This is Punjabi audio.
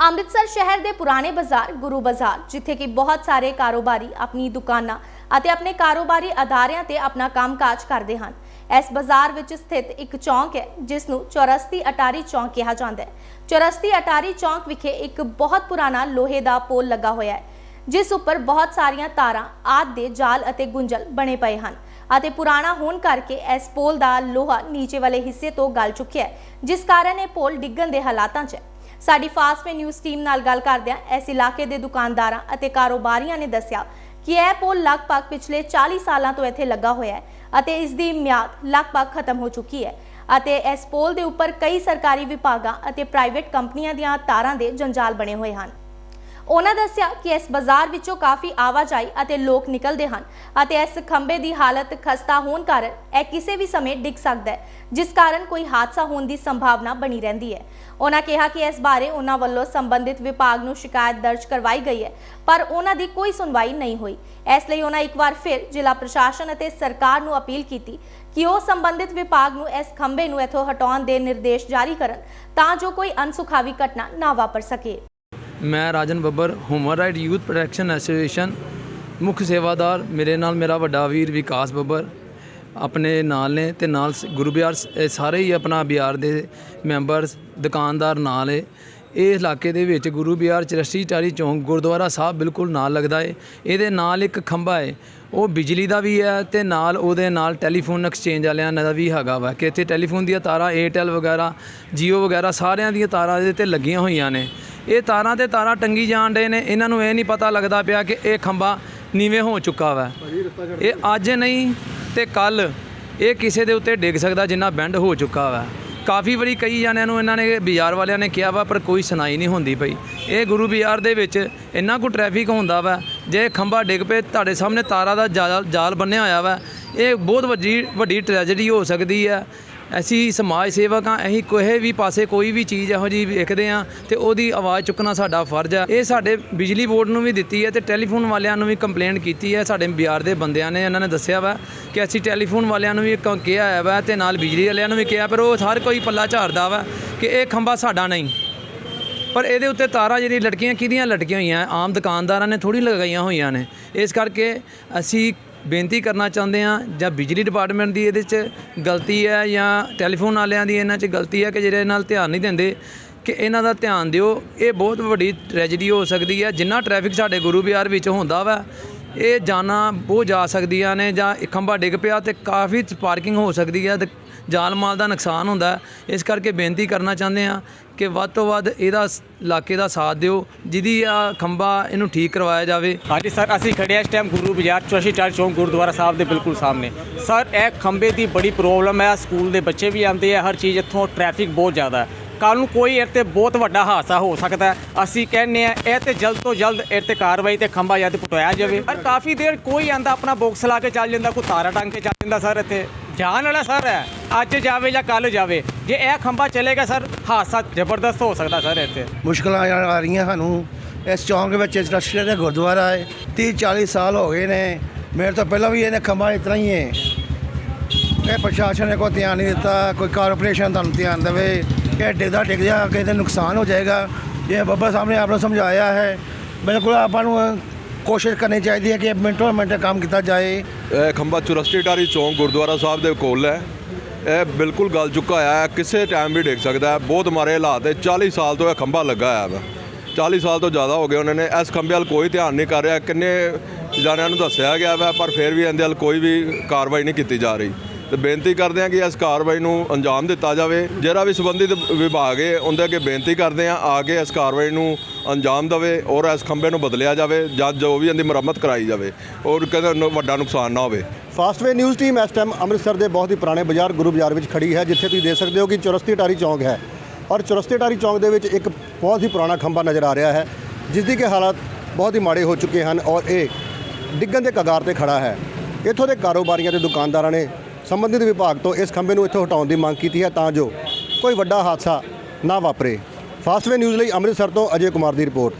ਅੰਮ੍ਰਿਤਸਰ ਸ਼ਹਿਰ ਦੇ ਪੁਰਾਣੇ ਬਾਜ਼ਾਰ, ਗੁਰੂ ਬਾਜ਼ਾਰ, ਜਿੱਥੇ ਕਿ ਬਹੁਤ ਸਾਰੇ ਕਾਰੋਬਾਰੀ ਆਪਣੀ ਦੁਕਾਨਾਂ ਅਤੇ ਆਪਣੇ ਕਾਰੋਬਾਰੀ ਅਦਾਰਿਆਂ ਤੇ ਆਪਣਾ ਕੰਮਕਾਜ ਕਰਦੇ ਹਨ। ਇਸ ਬਾਜ਼ਾਰ ਵਿੱਚ ਸਥਿਤ ਇੱਕ ਚੌਂਕ ਹੈ ਜਿਸ ਨੂੰ ਚੌਰਸਤੀ ਅਟਾਰੀ ਚੌਂਕ ਕਿਹਾ ਜਾਂਦਾ ਹੈ। ਚੌਰਸਤੀ ਅਟਾਰੀ ਚੌਂਕ ਵਿਖੇ ਇੱਕ ਬਹੁਤ ਪੁਰਾਣਾ ਲੋਹੇ ਦਾ ਪੋਲ ਲੱਗਾ ਹੋਇਆ ਹੈ, ਜਿਸ ਉੱਪਰ ਬਹੁਤ ਸਾਰੀਆਂ ਤਾਰਾਂ ਆਦ ਦੇ ਜਾਲ ਅਤੇ ਗੁੰਝਲ ਬਣੇ ਪਏ ਹਨ। ਅਤੇ ਪੁਰਾਣਾ ਹੋਣ ਕਰਕੇ ਇਸ ਪੋਲ ਦਾ ਲੋਹਾ ਨੀਚੇ ਵਾਲੇ ਹਿੱਸੇ ਤੋਂ ਗਲ ਚੁੱਕਿਆ ਹੈ, ਜਿਸ ਕਾਰਨ ਇਹ ਪੋਲ ਡਿੱਗਣ ਦੇ ਹਾਲਾਤਾਂ 'ਚ ਹੈ। ਸਾਡੀ ਫਾਸਟਵੇ ਨਿਊਜ਼ ਟੀਮ ਨਾਲ ਗੱਲ ਕਰਦਿਆਂ ਇਸ ਇਲਾਕੇ ਦੇ ਦੁਕਾਨਦਾਰਾਂ ਅਤੇ ਕਾਰੋਬਾਰੀਆਂ ਨੇ ਦੱਸਿਆ ਕਿ ਇਹ ਪੋਲ ਲਗਭਗ ਪਿਛਲੇ 40 ਸਾਲਾਂ ਤੋਂ ਇੱਥੇ ਲੱਗਾ ਹੋਇਆ ਹੈ ਅਤੇ ਇਸ ਦੀ ਮਿਆਦ ਲਗਭਗ ਖਤਮ ਹੋ ਚੁੱਕੀ ਹੈ ਅਤੇ ਇਸ ਪੋਲ ਦੇ ਉੱਪਰ ਕਈ ਸਰਕਾਰੀ ਵਿਭਾਗਾਂ ਅਤੇ ਪ੍ਰਾਈਵੇਟ ਕੰਪਨੀਆਂ ਦੀਆਂ ਤਾਰਾਂ ਦੇ ਜੰਜਾਲ ਬਣੇ ਹੋਏ ਹਨ। ਉਹਨਾਂ ਦੱਸਿਆ ਕਿ ਇਸ ਬਾਜ਼ਾਰ ਵਿੱਚੋਂ ਕਾਫੀ ਆਵਾਜਾਈ ਅਤੇ ਲੋਕ ਨਿਕਲਦੇ ਹਨ ਅਤੇ ਇਸ ਖੰਭੇ ਦੀ ਹਾਲਤ ਖਸਤਾ ਹੋਣ ਕਾਰਨ ਇਹ ਕਿਸੇ ਵੀ ਸਮੇਂ ਡਿੱਗ ਸਕਦਾ ਹੈ, ਜਿਸ ਕਾਰਨ ਕੋਈ ਹਾਦਸਾ ਹੋਣ ਦੀ ਸੰਭਾਵਨਾ ਬਣੀ ਰਹਿੰਦੀ ਹੈ। ਉਹਨਾਂ ਕਿਹਾ ਕਿ ਇਸ ਬਾਰੇ ਉਹਨਾਂ ਵੱਲੋਂ ਸੰਬੰਧਿਤ ਵਿਭਾਗ ਨੂੰ ਸ਼ਿਕਾਇਤ ਦਰਜ ਕਰਵਾਈ ਗਈ ਹੈ, ਪਰ ਉਹਨਾਂ ਦੀ ਕੋਈ ਸੁਣਵਾਈ ਨਹੀਂ ਹੋਈ। ਇਸ ਲਈ ਉਹਨਾਂ ਇੱਕ ਵਾਰ ਫਿਰ ਜ਼ਿਲ੍ਹਾ ਪ੍ਰਸ਼ਾਸਨ ਅਤੇ ਸਰਕਾਰ ਨੂੰ ਅਪੀਲ ਕੀਤੀ ਕਿ ਉਹ ਸੰਬੰਧਿਤ ਵਿਭਾਗ ਨੂੰ ਇਸ ਖੰਭੇ ਨੂੰ ਇੱਥੋਂ ਹਟਾਉਣ ਦੇ ਨਿਰਦੇਸ਼ ਜਾਰੀ ਕਰਨ ਤਾਂ ਜੋ ਕੋਈ ਅਨਸੁਖਾਵੀ ਘਟਨਾ ਨਾ ਵਾਪਰ ਸਕੇ। ਮੈਂ Rajan Babbar human right youth protection association ਮੁੱਖ ਸੇਵਾਦਾਰ। ਮੇਰੇ ਨਾਲ ਮੇਰਾ ਵੱਡਾ ਵੀਰ ਵਿਕਾਸ ਬੱਬਰ ਆਪਣੇ ਨਾਲ ਨੇ ਤੇ ਨਾਲ ਸ- ਗੁਰੂ ਬਿਹਾਰ ਸਾਰੇ ਹੀ ਆਪਣਾ ਬਿਹਾਰ ਦੇ ਮੈਂਬਰਸ, ਦੁਕਾਨਦਾਰ ਨਾਲ ਏ। ਇਹ ਇਲਾਕੇ ਦੇ ਵਿੱਚ ਗੁਰੂ ਬਿਹਾਰ ਚਰਸਤੀ ਟਾਰੀ ਚੌਂਕ ਗੁਰਦੁਆਰਾ ਸਾਹਿਬ ਬਿਲਕੁਲ ਨਾਲ ਲੱਗਦਾ ਏ। ਇਹਦੇ ਨਾਲ ਇੱਕ ਖੰਭਾ ਏ। ਉਹ ਬਿਜਲੀ ਦਾ ਵੀ ਹੈ ਤੇ ਨਾਲ ਉਹਦੇ ਨਾਲ ਟੈਲੀਫੋਨ ਐਕਸਚੇਂਜ ਵਾਲਿਆਂ ਦਾ ਵੀ ਹੈਗਾ ਵਾ ਕਿ ਇੱਥੇ ਟੈਲੀਫੋਨ ਦੀਆਂ ਤਾਰਾਂ ਏਅਰਟੈਲ ਵਗੈਰਾ ਜੀਓ ਵਗੈਰਾ ਸਾਰਿਆਂ ਦੀਆਂ ਤਾਰਾਂ ਇਹਦੇ ਤੇ ਲੱਗੀਆਂ ਹੋਈਆਂ ਨੇ। ਇਹ ਤਾਰਾਂ ਤੇ ਤਾਰਾਂ ਟੰਗੀ ਜਾਣ ਡੇ ਨੇ। ਇਹਨਾਂ ਨੂੰ ਇਹ ਨਹੀਂ ਪਤਾ ਲੱਗਦਾ ਪਿਆ ਕਿ ਇਹ ਖੰਭਾ ਨੀਵੇਂ ਹੋ ਚੁੱਕਾ ਵਾ। ਇਹ ਅੱਜ ਨਹੀਂ ਤੇ ਕੱਲ ਇਹ ਕਿਸੇ ਦੇ ਉੱਤੇ ਡਿੱਗ ਸਕਦਾ ਜਿੰਨਾ ਬੈਂਡ ਹੋ ਚੁੱਕਾ ਵਾ। ਕਾਫੀ ਵਾਰੀ ਕਈ ਜਾਣਿਆਂ ਨੂੰ ਇਹਨਾਂ ਨੇ, ਬਾਜ਼ਾਰ ਵਾਲਿਆਂ ਨੇ ਕਿਹਾ ਵਾ, ਪਰ ਕੋਈ ਸੁਣਾਈ ਨਹੀਂ ਹੁੰਦੀ ਪਈ। ਇਹ ਗੁਰੂ ਬਾਜ਼ਾਰ ਦੇ ਵਿੱਚ ਇੰਨਾ ਕੁ ਟ੍ਰੈਫਿਕ ਹੁੰਦਾ ਵਾ, ਜੇ ਖੰਭਾ ਡਿੱਗ ਪਏ, ਤੁਹਾਡੇ ਸਾਹਮਣੇ ਤਾਰਾਂ ਦਾ ਜਾਲ ਜਾਲ ਬੰਨਿਆ ਹੋਇਆ ਵਾ। ਇਹ ਬਹੁਤ ਵੱਡੀ ਵੱਡੀ ਟ੍ਰੈਜੇਡੀ ਹੋ ਸਕਦੀ ਹੈ ਅਸੀਂ ਸਮਾਜ ਸੇਵਕ ਹਾਂ, ਅਸੀਂ ਕੋਈ ਵੀ ਪਾਸੇ ਕੋਈ ਵੀ ਚੀਜ਼ ਇਹੋ ਜਿਹੀ ਵੇਖਦੇ ਹਾਂ ਤੇ ਉਹਦੀ ਆਵਾਜ਼ ਚੁੱਕਣਾ ਸਾਡਾ ਫਰਜ਼ ਹੈ। ਇਹ ਸਾਡੇ ਬਿਜਲੀ ਬੋਰਡ ਨੂੰ ਵੀ ਦਿੱਤੀ ਹੈ ਤੇ ਟੈਲੀਫੋਨ ਵਾਲਿਆਂ ਨੂੰ ਵੀ ਕੰਪਲੇਂਟ ਕੀਤੀ ਹੈ। ਸਾਡੇ ਬਿਹਾਰ ਦੇ ਬੰਦਿਆਂ ਨੇ, ਇਹਨਾਂ ਨੇ ਦੱਸਿਆ ਵਾ ਕਿ ਅਸੀਂ ਟੈਲੀਫੋਨ ਵਾਲਿਆਂ ਨੂੰ ਵੀ ਕ- ਕਿਹਾ ਹੈ ਵਾ ਤੇ ਨਾਲ ਬਿਜਲੀ ਵਾਲਿਆਂ ਨੂੰ ਵੀ ਕਿਹਾ, ਪਰ ਉਹ ਹਰ ਕੋਈ ਪੱਲਾ ਝਾੜਦਾ ਵਾ ਕਿ ਇਹ ਖੰਭਾ ਸਾਡਾ ਨਹੀਂ। ਪਰ ਇਹਦੇ ਉੱਤੇ ਤਾਰਾਂ ਜਿਹੜੀ ਲਟਕੀਆਂ, ਕਿਹਦੀਆਂ ਲਟਕੀਆਂ ਹੋਈਆਂ? ਆਮ ਦੁਕਾਨਦਾਰਾਂ ਨੇ ਥੋੜੀ ਲਗਾਈਆਂ ਹੋਈਆਂ ਨੇ। ਇਸ ਕਰਕੇ ਅਸੀਂ ਬੇਨਤੀ ਕਰਨਾ ਚਾਹੁੰਦੇ ਹਾਂ ਜਾਂ ਬਿਜਲੀ ਡਿਪਾਰਟਮੈਂਟ ਦੀ ਇਹਦੇ 'ਚ ਗਲਤੀ ਹੈ ਜਾਂ ਟੈਲੀਫੋਨ ਵਾਲਿਆਂ ਦੀ ਇਹਨਾਂ 'ਚ ਗਲਤੀ ਹੈ ਕਿ ਜਿਹੜੇ ਨਾਲ ਧਿਆਨ ਨਹੀਂ ਦਿੰਦੇ, ਕਿ ਇਹਨਾਂ ਦਾ ਧਿਆਨ ਦਿਓ। ਇਹ ਬਹੁਤ ਵੱਡੀ ਟ੍ਰੈਜੇਡੀ ਹੋ ਸਕਦੀ ਹੈ। ਜਿੰਨਾ ਟ੍ਰੈਫਿਕ ਸਾਡੇ ਗੁਰੂ ਬਿਹਾਰ ਵਿੱਚ ਹੁੰਦਾ ਵਾ, ਇਹ ਜਾਨਾਂ ਬਹੁਤ ਜਾ ਸਕਦੀਆਂ ਨੇ ਜਾਂ ਇੱਕ ਖੰਭਾ ਡਿੱਗ ਪਿਆ ਤੇ ਕਾਫੀ ਪਾਰਕਿੰਗ ਹੋ ਸਕਦੀ ਹੈ ਤੇ ਜਾਨ ਮਾਲ ਦਾ ਨੁਕਸਾਨ ਹੁੰਦਾ ਇਸ ਕਰਕੇ ਬੇਨਤੀ ਕਰਨਾ ਚਾਹੁੰਦੇ ਹਾਂ ਕਿ ਵੱਧ ਤੋਂ ਵੱਧ ਇਹਦਾ ਇਲਾਕੇ ਦਾ ਸਾਥ ਦਿਓ, ਜਿਹਦੀ ਆ ਖੰਭਾ ਇਹਨੂੰ ਠੀਕ ਕਰਵਾਇਆ ਜਾਵੇ। ਹਾਂਜੀ ਸਰ, ਅਸੀਂ ਖੜੇ ਹਾਂ ਇਸ ਟਾਈਮ ਗੁਰੂ ਬਾਜ਼ਾਰ ਚੌਸ਼ੀ ਚਾਰ ਚੌਂਕ ਗੁਰਦੁਆਰਾ ਸਾਹਿਬ ਦੇ ਬਿਲਕੁਲ ਸਾਹਮਣੇ। ਸਰ, ਇਹ ਖੰਭੇ ਦੀ ਬੜੀ ਪ੍ਰੋਬਲਮ ਹੈ, ਸਕੂਲ ਦੇ ਬੱਚੇ ਵੀ ਆਉਂਦੇ ਆ, ਹਰ ਚੀਜ਼ ਇੱਥੋਂ ਟ੍ਰੈਫਿਕ ਬਹੁਤ ਜ਼ਿਆਦਾ ਹੈ। ਕੱਲ ਨੂੰ ਕੋਈ ਇਹ ਤੇ ਬਹੁਤ ਵੱਡਾ ਹਾਦਸਾ ਹੋ ਸਕਦਾ ਅਸੀਂ ਕਹਿੰਨੇ ਆ ਇਹ ਤੇ ਜਲਦ ਤੋਂ ਜਲਦ ਇਹ ਤੇ ਕਾਰਵਾਈ ਤੇ ਖੰਭਾ ਜਾਂ ਤੇ ਪਟਵਾਇਆ ਜਾਵੇ। ਪਰ ਕਾਫੀ ਦੇਰ ਕੋਈ ਆਂਦਾ, ਆਪਣਾ ਬਾਕਸ ਲਾ ਕੇ ਚੱਲ ਜਾਂਦਾ, ਕੋਈ ਤਾਰਾ ਟੰਗ ਕੇ ਚੱਲ ਜਾਂਦਾ ਸਰ ਇੱਥੇ। ਜਾਣ ਵਾਲਾ ਸਰ ਹੈ। ਅੱਜ ਜਾਵੇ ਜਾਂ ਕੱਲ ਜਾਵੇ ਜੇ ਇਹ ਖੰਭਾ ਚਲੇਗਾ ਸਰ ਹਾਦਸਾ ਜ਼ਬਰਦਸਤ ਹੋ ਸਕਦਾ ਸਰ ਇੱਥੇ। ਮੁਸ਼ਕਲਾਂ ਆ ਰਹੀਆਂ ਸਾਨੂੰ। ਇਸ ਚੌਂਕ ਵਿੱਚ ਰਸ਼ੀਆ ਦਾ ਗੁਰਦੁਆਰਾ ਹੈ 30 40 ਸਾਲ ਹੋ ਗਏ ਨੇ। ਮੇਰੇ ਤੋਂ ਪਹਿਲਾਂ ਵੀ ਇਹਨੇ ਖੰਭਾ ਇਸ ਤਰ੍ਹਾਂ ਹੀ ਹੈ। ਇਹ ਪ੍ਰਸ਼ਾਸਨ ਨੇ ਕੋਈ ਧਿਆਨ ਨਹੀਂ ਦਿੱਤਾ ਕੋਈ ਕਾਰਪੋਰੇਸ਼ਨ ਤੁਹਾਨੂੰ ਧਿਆਨ ਦੇਵੇ। ਇਹ ਡਿੱਗਦਾ ਡਿੱਗ ਜਾ ਕਿਸੇ ਦਾ ਨੁਕਸਾਨ ਹੋ ਜਾਏਗਾ। ਇਹ ਬੱਬਾ ਸਾਹਿਬ ਨੇ ਆਪ ਨੂੰ ਸਮਝਾਇਆ ਹੈ ਬਿਲਕੁਲ ਆਪਾਂ ਨੂੰ ਕੋਸ਼ਿਸ਼ ਕਰਨੀ ਚਾਹੀਦੀ ਹੈ ਕਿ ਮਿੰਟੋ ਮਿੰਟ ਕੰਮ ਕੀਤਾ ਜਾਏ। ਇਹ ਖੰਭਾ ਚੁਰਸਤੀ ਟਾਰੀ ਚੌਂਕ ਗੁਰਦੁਆਰਾ ਸਾਹਿਬ ਦੇ ਕੋਲ ਹੈ। ਇਹ ਬਿਲਕੁਲ ਗਲ ਚੁੱਕਾ ਹੋਇਆ ਕਿਸੇ ਟਾਈਮ ਵੀ ਡਿੱਗ ਸਕਦਾ ਬਹੁਤ ਮਾਰੇ ਹਾਲਾਤ ਹੈ। 40 ਸਾਲ ਤੋਂ ਇਹ ਖੰਭਾ ਲੱਗਾ ਹੋਇਆ ਵਾ। 40 ਸਾਲ ਤੋਂ ਜ਼ਿਆਦਾ ਹੋ ਗਏ ਉਹਨਾਂ ਨੇ। ਇਸ ਖੰਭੇ ਵੱਲ ਕੋਈ ਧਿਆਨ ਨਹੀਂ ਕਰ ਰਿਹਾ। ਕਿੰਨੇ ਜਾਣਿਆਂ ਨੂੰ ਦੱਸਿਆ ਗਿਆ ਵਾ, ਪਰ ਫਿਰ ਵੀ ਇਹਦੇ ਵੱਲ ਕੋਈ ਵੀ ਕਾਰਵਾਈ ਨਹੀਂ ਕੀਤੀ ਜਾ ਰਹੀ। ਤੇ ਬੇਨਤੀ ਕਰਦੇ ਹਾਂ ਕਿ ਇਸ ਕਾਰਵਾਈ ਨੂੰ ਅੰਜਾਮ ਦਿੱਤਾ ਜਾਵੇ। ਜਿਹੜਾ ਵੀ ਸੰਬੰਧਿਤ ਵਿਭਾਗ ਹੈ, ਉਹਦੇ ਅੱਗੇ ਬੇਨਤੀ ਕਰਦੇ ਹਾਂ ਆ ਕੇ ਇਸ ਕਾਰਵਾਈ ਨੂੰ ਅੰਜਾਮ ਦੇਵੇ ਔਰ ਇਸ ਖੰਭੇ ਨੂੰ ਬਦਲਿਆ ਜਾਵੇ ਜਾਂ ਜੋ ਵੀ ਇਹਦੀ ਮੁਰੰਮਤ ਕਰਾਈ ਜਾਵੇ। ਔਰ ਕਦੇ ਵੱਡਾ ਨੁਕਸਾਨ ਨਾ ਹੋਵੇ। ਫਾਸਟਵੇ ਨਿਊਜ਼ ਟੀਮ ਇਸ ਟਾਈਮ ਅੰਮ੍ਰਿਤਸਰ ਦੇ ਬਹੁਤ ਹੀ ਪੁਰਾਣੇ ਬਾਜ਼ਾਰ, ਗੁਰੂ ਬਾਜ਼ਾਰ ਵਿੱਚ ਖੜੀ ਹੈ, ਜਿੱਥੇ ਤੁਸੀਂ ਦੇਖ ਸਕਦੇ ਹੋ ਕਿ ਚੁਰਸਤੀ ਟਾਰੀ ਚੌਂਕ ਹੈ। ਔਰ ਚੁਰਸਤੀ ਟਾਰੀ ਚੌਂਕ ਦੇ ਵਿੱਚ ਇੱਕ ਬਹੁਤ ਹੀ ਪੁਰਾਣਾ ਖੰਭਾ ਨਜ਼ਰ ਆ ਰਿਹਾ ਹੈ ਜਿਸ ਦੀ ਕਿ ਹਾਲਤ ਬਹੁਤ ਹੀ ਮਾੜੇ ਹੋ ਚੁੱਕੇ ਹਨ ਔਰ ਇਹ ਡਿੱਗਣ ਦੇ ਕਗਾਰ ਤੇ ਖੜਾ ਹੈ। ਇੱਥੋਂ ਦੇ ਕਾਰੋਬਾਰੀਆਂ ਤੇ ਦੁਕਾਨਦਾਰਾਂ ਨੇ ਸੰਬੰਧਿਤ ਵਿਭਾਗ ਤੋਂ ਇਸ ਖੰਭੇ ਨੂੰ ਇੱਥੋਂ ਹਟਾਉਣ ਦੀ ਮੰਗ ਕੀਤੀ ਹੈ ਤਾਂ ਜੋ ਕੋਈ ਵੱਡਾ ਹਾਦਸਾ ਨਾ ਵਾਪਰੇ। ਫਾਸਟਵੇ ਨਿਊਜ਼ ਲਈ ਅੰਮ੍ਰਿਤਸਰ ਤੋਂ ਅਜੇ ਕੁਮਾਰ ਦੀ ਰਿਪੋਰਟ।